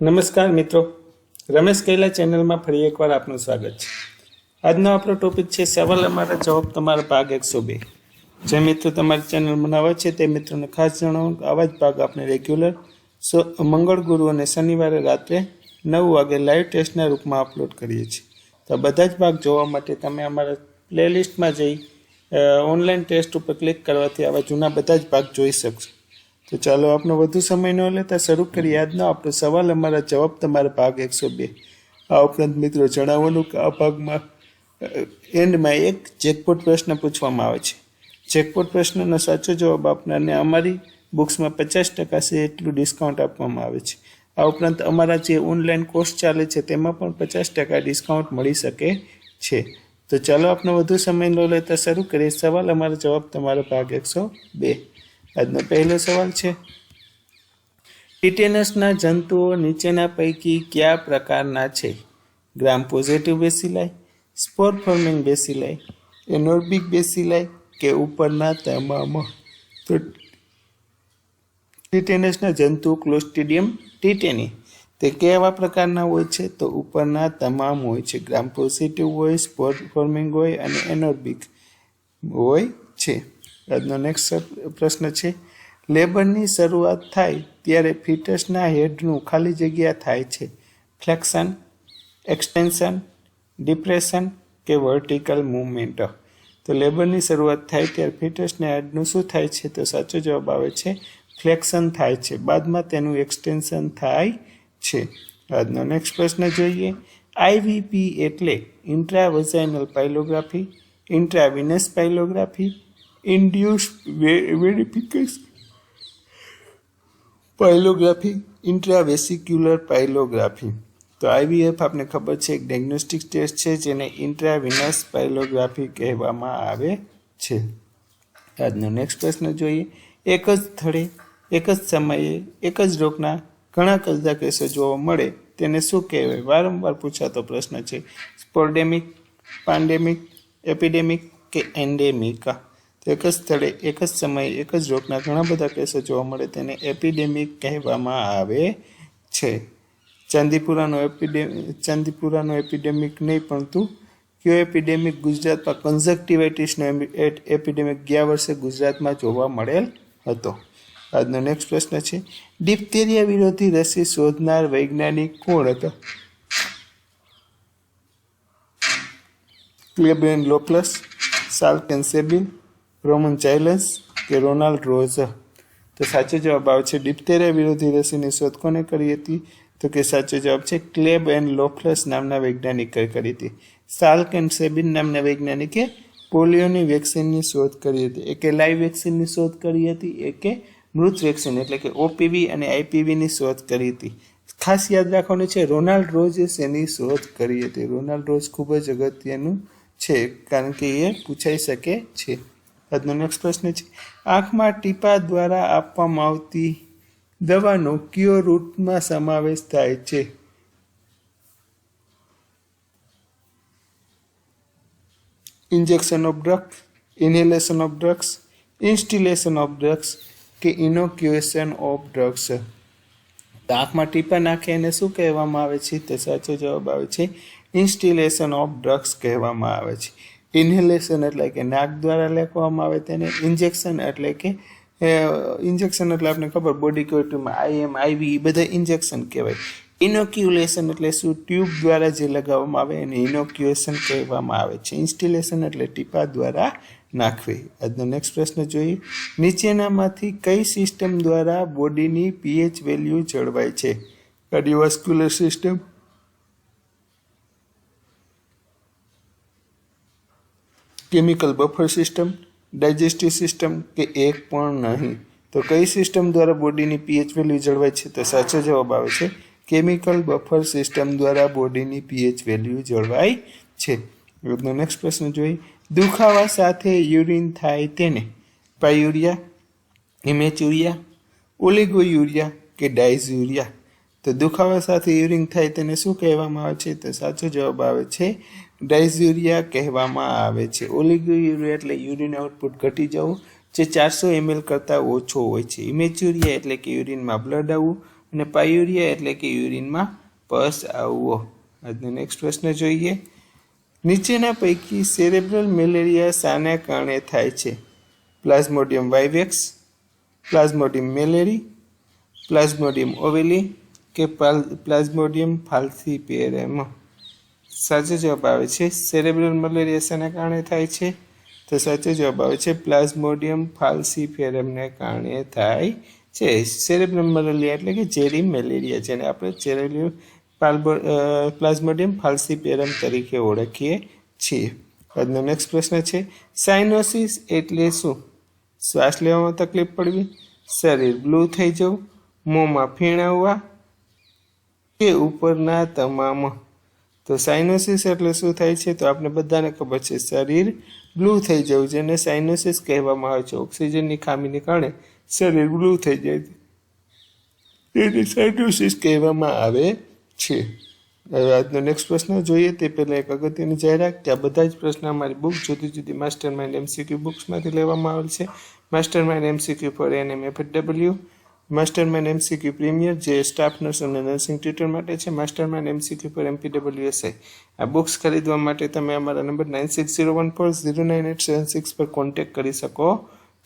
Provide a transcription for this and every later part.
નમસ્કાર મિત્રો. રમેશ કૈલા ચેનલમાં ફરી એકવાર આપનું સ્વાગત છે. આજનો આપણો ટોપિક છે સવાલ અમારા જવાબ તમારા ભાગ એકસો બે જે મિત્રો તમારી ચેનલ બનાવે છે તે મિત્રોને ખાસ જણાવો આવા જ ભાગ આપણે રેગ્યુલર સો મંગળ ગુરુ અને શનિવારે રાત્રે નવ વાગે લાઈવ ટેસ્ટના રૂપમાં અપલોડ કરીએ છીએ. તો બધા જ ભાગ જોવા માટે તમે અમારા પ્લેલિસ્ટમાં જઈ ઓનલાઈન ટેસ્ટ ઉપર ક્લિક કરવાથી આવા જૂના બધા જ ભાગ જોઈ શકશો. તો ચાલો આપનો વધુ સમય ન લેતા શરૂ કરીએ. આજનો આપણો સવાલ, અમારા જવાબ તમારા ભાગ એકસો બે. આ ઉપરાંત મિત્રો જણાવવાનું કે આ ભાગમાં એન્ડમાં એક જેકપોટ પ્રશ્ન પૂછવામાં આવે છે. જેકપોટ પ્રશ્નનો સાચો જવાબ આપનારને અમારી બુક્સમાં પચાસ ટકા છે એટલું ડિસ્કાઉન્ટ આપવામાં આવે છે. આ ઉપરાંત અમારા જે ઓનલાઈન કોર્સ ચાલે છે તેમાં પણ પચાસ ટકા ડિસ્કાઉન્ટ મળી શકે છે. તો ચાલો આપનો વધુ સમય ન લેતા શરૂ કરીએ. સવાલ, અમારો જવાબ તમારો ભાગ એકસો બે. આજનો પહેલો સવાલ છે. ટીટેનસના જંતુઓ નીચેના પૈકી કયા પ્રકારના છે? ગ્રામ પોઝિટિવ બેસીલાય, સ્પોર ફોર્મિંગ બેસિલાઈ એનોર્બિક બેસીલાય કે ઉપરના તમામ? તો ટીટેનસના જંતુ ક્લોસ્ટિડિયમ ટીટેની. તે કેવા પ્રકારના હોય છે? તો ઉપરના તમામ હોય છે. ગ્રામ પોઝિટિવ હોય, સ્પોર ફોર્મિંગ હોય અને એનોર્બિક હોય છે. આજનો નેક્સ્ટ પ્રશ્ન છે લેબરની શરૂઆત થાય ત્યારે ફિટસના હેડનું ખાલી જગ્યા થાય છે. ફ્લેક્શન એક્સટેન્શન ડિપ્રેશન કે વર્ટિકલ મૂવમેન્ટ તો લેબરની શરૂઆત થાય ત્યારે ફિટસના હેડનું શું થાય છે? તો સાચો જવાબ આવે છે ફ્લેક્શન થાય છે. બાદમાં તેનું એક્સટેન્શન થાય છે. આજનો નેક્સ્ટ પ્રશ્ન જોઈએ. આઈવીપી એટલે ઇન્ટ્રાવઝાઇનલ પાઇલોગ્રાફી ઇન્ટ્રાવિનસ પાઇલોગ્રાફી ઇન્ડ્યુસ verification. પાઇલોગ્રાફી ઇન્ટ્રાવેસિક્યુલર પાઇલોગ્રાફી તો આઈવીએફ આપને ખબર છે, એક ડાયગ્નોસ્ટિક ટેસ્ટ છે, જેને ઇન્ટ્રાવિનસ પાઇલોગ્રાફી કહેવામાં આવે છે. આજનો નેક્સ્ટ પ્રશ્ન જોઈએ. એક જ સ્થળે, એક જ સમયે, એક જ રોગના ઘણા કરતા કેસો જોવા મળે, તેને શું કહેવાય? વારંવાર પૂછાતો પ્રશ્ન છે. સ્પોર્ડેમિક પાન્ડેમિક એપિડેમિક કે એન્ડેમિક એક જ સ્થળે, એક જ સમયે, એક જ રોગના ઘણા બધા કેસો જોવા મળે તેને એપિડેમિક કહેવામાં આવે છે. ચાંદીપુરાનો એપિડેમિક ચાંદીપુરાનો એપિડેમિક નહીં, પરંતુ કયો એપિડેમિક ગુજરાતમાં કન્ઝક્ટિવાઇટિસનો એપિડેમિક ગયા વર્ષે ગુજરાતમાં જોવા મળેલ હતો. આજનો નેક્સ્ટ પ્રશ્ન છે ડિપ્તેરિયા વિરોધી રસી શોધનાર વૈજ્ઞાનિક કોણ હતો? ક્લેબેન લોપ્લસ, સાલ્કેન સેબિન રોમન ચાઇલન્સ કે રોનાલ્ડ રોઝ તો સાચો જવાબ આવે છે ડિપ્થેરિયા વિરોધી રસીની શોધ કોને કરી હતી? તો કે સાચો જવાબ છે ક્લેબ એન્ડ લોફલસ નામના વૈજ્ઞાનિકે કરી હતી. સાલ્ક એન્ડ સેબિન નામના વૈજ્ઞાનિકે પોલિયોની વેક્સિનની શોધ કરી હતી. એકે લાઈવ વેક્સિનની શોધ કરી હતી, એકે મૃત વેક્સિન એટલે કે ઓપીવી અને આઈપીવીની શોધ કરી હતી. ખાસ યાદ રાખવાનું છે રોનાલ્ડ રોઝે એની શોધ કરી હતી? રોનાલ્ડ રોઝ ખૂબ જ અગત્યનું છે, કારણ કે એ પૂછાઈ શકે છે. આજનો પ્રશ્ન છે. આંખમાં ટીપા દ્વારા આપવામાં આવતી દવાનો કયો રૂટમાં સમાવેશ થાય છે? Injection of drugs, inhalation of drugs, instillation of drugs કે ઇનોક્યુએશન ઓફ ડ્રગ્સ? આંખમાં ટીપા નાખે એને શું કહેવામાં આવે છે? તે સાચો જવાબ આવે છે, ઇન્સ્ટિલેશન ઓફ ડ્રગ્સ કહેવામાં આવે છે. ઇન્હેલેશન એટલે કે નાક દ્વારા લેખવામાં આવે તેને ઇન્જેક્શન એટલે કે ઇન્જેક્શન એટલે આપણે ખબર બોડી કેવિટીમાં આઈએમ આઈવી એ બધા ઇન્જેક્શન કહેવાય. ઇનોક્યુલેશન એટલે શું? ટ્યુબ દ્વારા જે લગાવવામાં આવે એને ઇનોક્યુએશન કહેવામાં આવે છે. ઇન્સ્ટિલેશન એટલે ટીપા દ્વારા નાખવી. આજનો નેક્સ્ટ પ્રશ્ન જોઈએ. નીચેનામાંથી કઈ સિસ્ટમ દ્વારા બોડીની પીએચ વેલ્યુ જળવાય છે? Cardiovascular system chemical buffer system, digestive system કે એક પણ નહીં. તો કઈ સિસ્ટમ દ્વારા બોડીની પીએચ વેલ્યુ જળવાય છે તો સાચો જવાબ આવે છે, કેમિકલ બફર સિસ્ટમ દ્વારા બોડીની પીએચ વેલ્યુ જળવાય છે. યોગનો નેક્સ્ટ પ્રશ્ન જોઈએ. દુખાવા સાથે યુરિન થાય તેને. પાયુરિયા ઇમેચ્યુરિયા ઓલિગોયુરિયા કે ડાયઝયુરિયા. તો દુખાવા સાથે યુરિન થાય તેને શું કહેવામાં આવે છે? તો સાચો જવાબ આવે છે ડાયઝયુરિયા કહેવામાં આવે છે. ઓલિગોયુરિયા એટલે યુરિન આઉટપુટ ઘટી જવું, જે ચારસો એમએલ કરતાં ઓછો હોય છે. ઇમેચ્યુરિયા એટલે કે યુરિનમાં બ્લડ આવવું અને પાયુરિયા એટલે કે યુરિનમાં પસ આવવો. આજનો નેક્સ્ટ પ્રશ્ન જોઈએ. નીચેના પૈકી સેરેબ્રલ મેલેરિયા શાના કારણે થાય છે? Plasmodium vivax Plasmodium malariae, Plasmodium ovale કે પ્લાઝ્મોડિયમ ફાલ્સીપેરેમ? સાચો જવાબ આવે છે. સેરેબ્રલ મલેરિયા શેના કારણે થાય છે. તો સાચો જવાબ આવે છે. પ્લાઝ્મોડિયમ ફાલ્સીફેરમને કારણે થાય છે. સેરેબ્રલ મલેરિયા એટલે કે ઝેરી મેલેરિયા, જેને આપણે ચેરેલિયમ પ્લાઝ્મોડિયમ ફાલ્સીપેરમ તરીકે ઓળખીએ છીએ. આજનો નેક્સ્ટ પ્રશ્ન છે. સાઇનોસિસ એટલે શું? શ્વાસ લેવામાં તકલીફ પડવી, શરીર બ્લુ થઈ જવું, મોંમાં ફીણ આવવા કે ઉપરના તમામ તો સાઇનોસિસ એટલે શું થાય છે? તો આપણે બધાને ખબર છે, શરીર બ્લુ થઈ જવું જેને સાઇનોસિસ કહેવામાં આવે છે. ઓક્સિજનની ખામીને કારણે શરીર બ્લુ થઈ જાય છે. તેને સાઇનોસિસ કહેવામાં આવે છે. હવે આજનો નેક્સ્ટ પ્રશ્ન જોઈએ. તે પહેલાં એક અગત્યની જાહેરાત કે આ બધા જ પ્રશ્ન અમારી બુક જુદી જુદી માસ્ટર માઇન્ડ એમસીક્યુ બુક્સમાંથી લેવામાં આવેલ છે. Mastermind MCQ for N M F W mastermind MCQ premier જે સ્ટાફ નર્સ અને નર્સિંગ ટ્યુટર માટે છે. માસ્ટરમેન એમસીક્યુ પર એમપીડબ્લ્યુએસઆઈ આ બુક્સ ખરીદવા માટે તમે અમારા number nine six zero one four zero nine eight seven six પર કોન્ટેક્ટ કરી શકો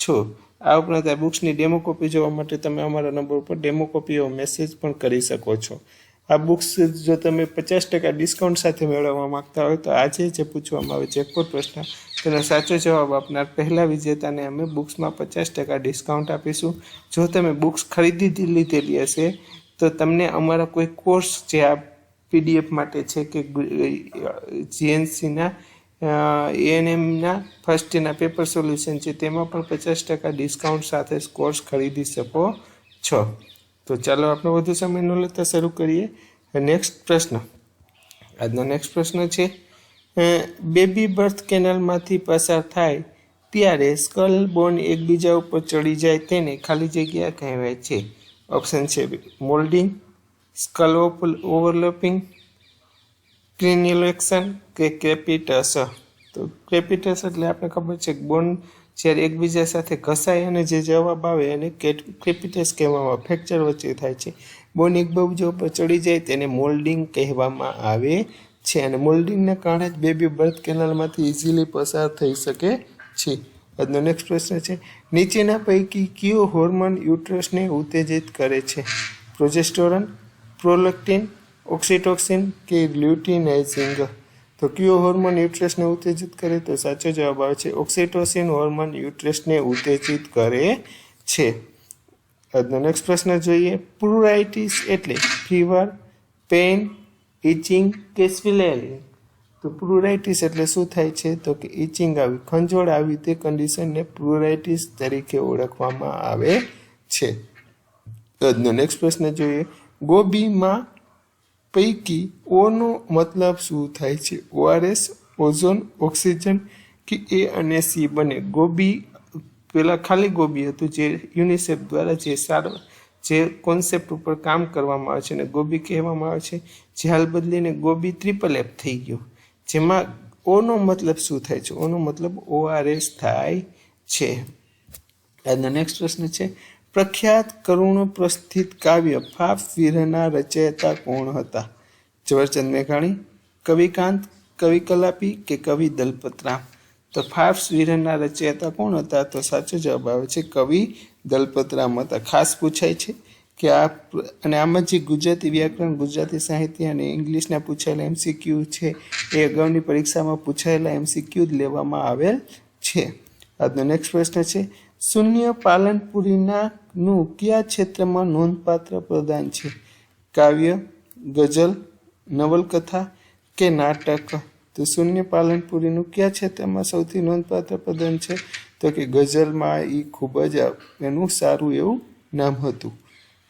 છો. આ ઉપરાંત આ બુક્સની ડેમો કોપી જોવા માટે તમે અમારા નંબર ઉપર ડેમો કોપીઓ મેસેજ પણ કરી શકો છો. આ બુક્સ જો તમે પચાસ ટકા ડિસ્કાઉન્ટ સાથે મેળવવા માંગતા હોય તો આજે જે પૂછવામાં આવે જેકપોટ પ્રશ્ન. તેનો સાચો જવાબ આપનાર પહેલા વિજેતાને અમે બુક્સમાં પચાસ ટકા ડિસ્કાઉન્ટ આપીશું. જો તમે બુક્સ ખરીદી લીધેલી હશે, તો તમને અમારા કોઈ કોર્સ જે આ પીડીએફ માટે છે કે જીએનસીના એએનએમના ફર્સ્ટ યરના પેપર સોલ્યુશન છે, તેમાં પણ પચાસ ટકા ડિસ્કાઉન્ટ સાથે કોર્સ ખરીદી શકો છો. તો ચાલો આપણે વધુ સમય ન લેતા શરૂ કરીએ. નેક્સ્ટ પ્રશ્ન. આજનો નેક્સ્ટ પ્રશ્ન છે બેબી બર્થ કેનલમાંથી પસાર થાય ત્યારે સ્કલ બોન એકબીજા ઉપર ચડી જાય તેને ખાલી જગ્યા કહેવાય છે. ઓપ્શન છે મોલ્ડિંગ, સ્કલ ઓવરલેપિંગ ક્રિન્યુલેક્શન કે ક્રેપિટસ તો ક્રેપિટસ એટલે આપણે ખબર છે બોન જ્યારે એકબીજા સાથે ઘસાય અને જે જવાબ આવે એને ક્રેપિટસ કહેવામાં ફ્રેક્ચર વચ્ચે થાય છે. બોન એકબીજા ઉપર ચડી જાય તેને મોલ્ડિંગ કહેવામાં આવે છે અને મોલ્ડિંગને કારણે જ બેબી બર્થ કેનાલમાંથી ઇઝીલી પસાર થઈ શકે છે. આજનો નેક્સ્ટ પ્રશ્ન છે, નીચેના પૈકી કયો હોર્મોન યુટ્રસને ઉત્તેજિત કરે છે? પ્રોજેસ્ટોરન પ્રોલેક્ટિન ઓક્સિટોક્સિન કે લ્યુટિનાઇઝિંગ તો કયો હોર્મોન યુટ્રસને ઉત્તેજિત કરે? તો સાચો જવાબ આવે છે ઓક્સિટોસિન હોર્મોન યુટ્રસને ઉત્તેજિત કરે છે. આજનો નેક્સ્ટ પ્રશ્ન જોઈએ પ્રુરાઇટિસ એટલે ફીવર પેઇન ઇચિંગ કે સ્વિલેલિંગ તો પ્લુરાઇટિસ એટલે શું થાય છે? તો કે ઇચિંગ આવી, ખંજોળ આવી તે કન્ડિશનને પ્લુરાઇટિસ તરીકે ઓળખવામાં આવે છે. આજનો નેક્સ્ટ પ્રશ્ન જોઈએ. ગોબીમાં પૈકી ઓનો મતલબ શું થાય છે? ઓઆરએસ, ઓઝોન, ઓક્સિજન કે એ અને સી બને? ગોબી, પેલા ખાલી ગોબી હતું જે યુનિસેફ દ્વારા જે સારો જે કોન્સેપ્ટ ઉપર કામ કરવામાં આવે છે અને ગોબી કહેવામાં આવે છે, જે હાલ બદલીને ગોબી ટ્રિપલ એપ થઈ ગયું. જેમાં ઓનો મતલબ શું થાય છે? ઓનો મતલબ ઓઆરએસ થાય છે. આજનો નેક્સ્ટ પ્રશ્ન છે, પ્રખ્યાત કરુણ પ્રસ્થિત કાવ્ય ફાપ વીરના રચયતા કોણ હતા? ઝવેરચંદ મેઘાણી, કવિકાંત કવિ કલાપી કે કવિ દલપતરામ? તો ફાફ્સ વીરના રચયતા કોણ હતા? તો સાચો જવાબ આવે છે કવિ દલપતરામ હતા. ખાસ પૂછાય છે કે આ અને આમાં જે ગુજરાતી વ્યાકરણ, ગુજરાતી સાહિત્ય અને ઇંગ્લિશના પૂછાયેલા એમસીક્યુ છે એ અગાઉની પરીક્ષામાં પૂછાયેલા એમસીક્યુ જ લેવામાં આવેલ છે. આજનો નેક્સ્ટ પ્રશ્ન છે, શૂન્ય પાલનપુરીના નું કયા ક્ષેત્રમાં નોંધપાત્ર પ્રદાન છે? કાવ્ય, ગઝલ, નવલકથા કે નાટક? તો શૂન્ય પાલનપુરીનું કયા ક્ષેત્રમાં સૌથી નોંધપાત્ર પ્રદાન છે? તો કે ગઝલમાં એ ખૂબ જ એનું સારું એવું નામ હતું.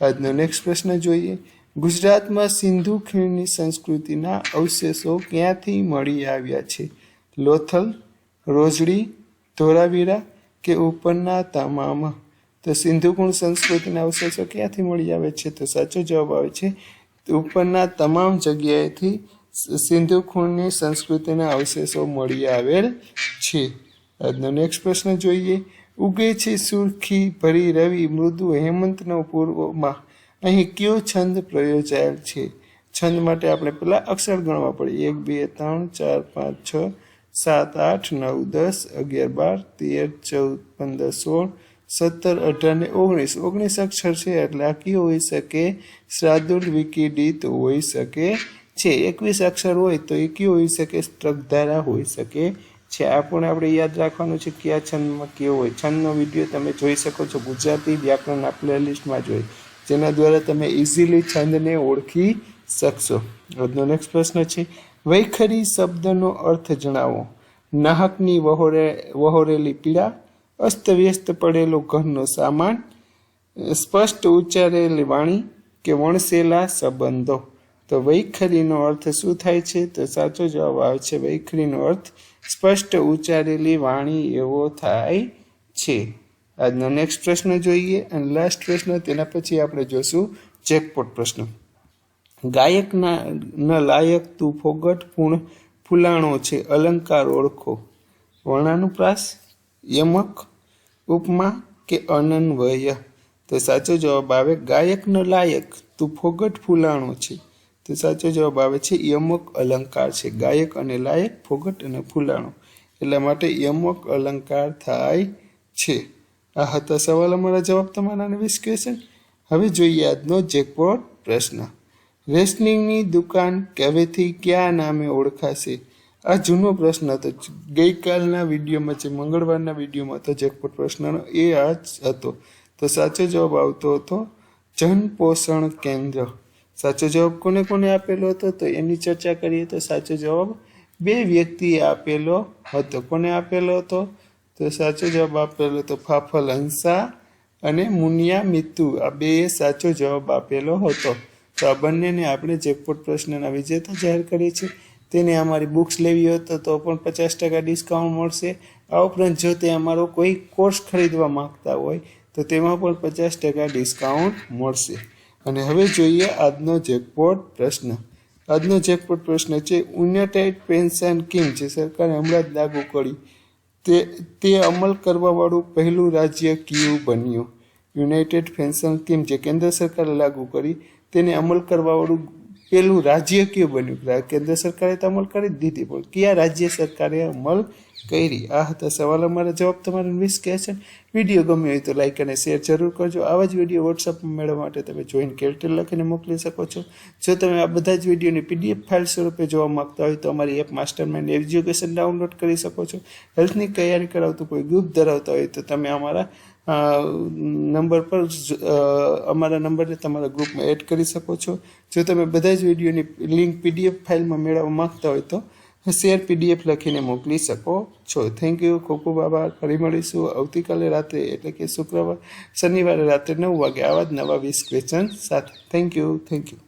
આજનો નેક્સ્ટ પ્રશ્ન જોઈએ. ગુજરાતમાં સિંધુ ખીણની સંસ્કૃતિના અવશેષો ક્યાંથી મળી આવ્યા છે? લોથલ, રોજડી ધોરાવીરા કે ઉપરના તમામ? તો સિંધુ સિંધુકુણ સંસ્કૃતિના અવશેષો ક્યાંથી મળી આવે છે? તો સાચો જવાબ આવે છે, ઉપરના તમામ જગ્યાએથી સિંધુ ખૂણની સંસ્કૃતિના અવશેષો મળી આવેલ છે. આજનો નેક્સ્ટ પ્રશ્ન જોઈએ, ઉગે છે સુરખી ભરી રવિ, મૃદુ હેમંતનો પૂર્વમાં. અહીં કયો છંદ પ્રયોજાયેલ છે? છંદ માટે આપણે પહેલાં અક્ષર ગણવા પડે. એક, બે, ત્રણ, ચાર, પાંચ, છ, સાત, આઠ, નવ, દસ, અગિયાર, બાર, તેર, ચૌદ, પંદર, સોળ, સત્તર, અઢાર ને ઓગણીસ. ઓગણીસ અક્ષર છે એટલે આ કયો હોઈ શકે? શ્રાદુર વિકિડિત હોઈ શકે છે. એકવીસ અક્ષર હોય તો એ કયો હોઈ શકે? સ્ટ્રકધારા હોઈ શકે. છે. આ પણ આપણે યાદ રાખવાનું છે કયા છંદમાં કેવો હોય. છંદનો વીડિયો તમે જોઈ શકો છો ગુજરાતી વ્યાકરણના પ્લેલિસ્ટમાં જોઈ જેના દ્વારા તમે ઇઝીલી છંદને ઓળખી શકશો. આજનો નેક્સ્ટ પ્રશ્ન છે, વૈખરી શબ્દનો અર્થ જણાવો. નાહકની વહોરે, વહોરેલી પીડા અસ્તવ્યસ્ત પડેલો ઘરનો સામાન સ્પષ્ટ ઉચ્ચારેલી વાણી કે વણસેલા સંબંધો. તો વૈખરીનો અર્થ શું થાય છે? તો સાચો જવાબ આવે છે વૈખરીનો અર્થ સ્પષ્ટ ઉચ્ચારેલી વાણી એવો થાય છે. આજનો નેક્સ્ટ પ્રશ્ન જોઈએ અને લાસ્ટ પ્રશ્ન તેના પછી આપણે જોશું જેકપોટ પ્રશ્ન. ગાયકના ન લાયક તું ફોગટ પૂર્ણ ફૂલાણો છે, અલંકાર ઓળખો. વર્ણાનુપ્રાસ, યમક, ઉપમા કે અનન્વય? તો સાચો જવાબ આવે ગાયક ન લાયક તું ફોગટ ફૂલાણો છે. તો સાચો જવાબ આવે છે, યમક અલંકાર છે. ગાયક અને લાયક, ફોગટ અને ફૂલાણો. એટલા માટે યમક અલંકાર થાય છે. આ હતા સવાલ અમારા જવાબ તમારા વીસ ક્વેશ્ચન હવે જોઈએ આજનો જેકપોટ પ્રશ્ન. રેશનિંગની દુકાન કેવેથી કયા નામે ઓળખાશે? આ જૂનો પ્રશ્ન હતો. ગઈકાલના વિડીયોમાં જે મંગળવારના વિડીયોમાં હતો જેકપોટ પ્રશ્નનો, એ આ જ હતો. તો સાચો જવાબ આવતો હતો જન પોષણ કેન્દ્ર. સાચો જવાબ કોને કોને આપેલો હતો? તો એની ચર્ચા કરીએ તો સાચો જવાબ બે વ્યક્તિએ આપેલો હતો. કોને આપેલો હતો? તો સાચો જવાબ આપેલો હતો ફાફલ હંસા અને મુનિયા મિત્તુ. આ બે સાચો જવાબ આપેલો હતો. તો આ બંનેને આપણે જેકપોટ પ્રશ્નના વિજેતા જાહેર કરીએ છીએ. તેને અમારી બુક્સ લેવી હોય તો પણ પચાસ ટકા ડિસ્કાઉન્ટ મળશે. આ ઉપરાંત જો તે અમારો કોઈ કોર્સ ખરીદવા માંગતા હોય તો તેમાં પણ પચાસ ટકા ડિસ્કાઉન્ટ મળશે. અને હવે જોઈએ આજનો જેકપોટ પ્રશ્ન. આજનો જેકપોટ પ્રશ્ન છે યુનાઇટેડ પેન્શન સ્કીમ જે સરકારે હમણાં જ લાગુ કરી. તે તે અમલ કરવાવાળું પહેલું રાજ્ય કયું બન્યું? યુનાઇટેડ પેન્શન સ્કીમ જે કેન્દ્ર સરકારે લાગુ કરી, તેને અમલ કરવાવાળું પહેલું રાજ્ય કયું બન્યું? કેન્દ્ર સરકારે તો અમલ કરી જ દીધી, પણ કયા રાજ્ય સરકારે અમલ કરી. આ હતા સવાલ અમારા જવાબ તમારે મિસ કહેશે વીડિયો ગમ્યો હોય તો લાઇક અને શેર જરૂર કરજો. આવા જ વીડિયો વોટ્સઅપમાં મેળવવા માટે તમે જોઈન કેરેક્ટર લખીને મોકલી શકો છો. જો તમે આ બધા જ વિડીયોની પીડીએફ ફાઇલ સ્વરૂપે જોવા માંગતા હોય તો અમારી app master mind education download કરી શકો છો. હેલ્થની તૈયારી કરાવતું કોઈ ગ્રુપ ધરાવતા હોય તો તમે અમારા નંબર પર અમારા નંબરને તમારા ગ્રુપમાં એડ કરી શકો છો. જો તમે બધા જ વિડીયોની લિંક પીડીએફ ફાઇલમાં મેળવવા માગતા હોય તો શેર પીડીએફ લખીને મોકલી શકો છો. થેન્ક યુ ખૂબ ખૂબ ફરી મળીશું આવતીકાલે રાત્રે, એટલે કે શુક્રવાર, શનિવારે રાત્રે નવ વાગે આવા જ નવા વીસ ક્વેશ્ચન સાથે. Thank you thank you